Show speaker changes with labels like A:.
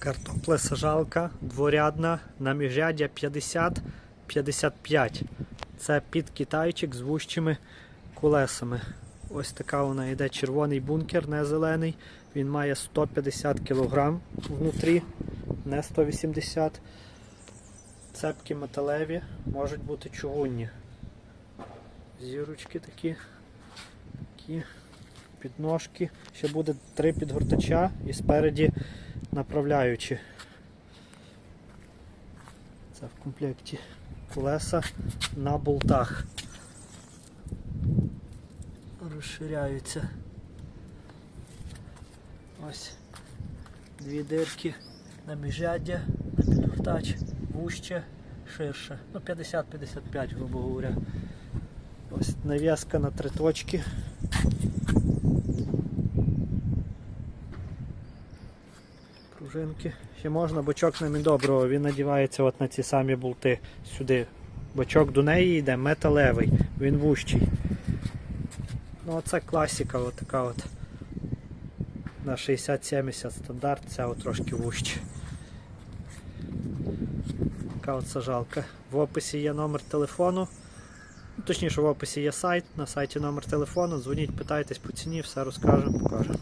A: Картопля сажалка дворядна на міжряддя 50-55. Це під китайчик з вущими колесами. Ось така вона йде червоний бункер, не зелений. Він має 150 кг внутрі, не 180 Цепки металеві, можуть бути чугунні. Зірочки такі. такі підножки. Ще буде три підгортача і спереді направляючі. Це в комплекті колеса на болтах. Розширяються. Ось дві дирки на міжряддя, на підгортач, вужче, ширше. Ну 50-55, грубо говоря. Ось нав'язка на три точки. Пружинки. Ще можна бочок на міндоброго, він надівається от на ці самі болти сюди. Бочок до неї йде металевий, він вущий. Ну оце класика, от така от. На 60-70 стандарт, ця от трошки вужче. Така от сажалка. В описі є номер телефону. Ну, Точніше, в описі є сайт, на сайті номер телефону. Дзвоніть, питайтесь по ціні, все розкажемо, покажемо.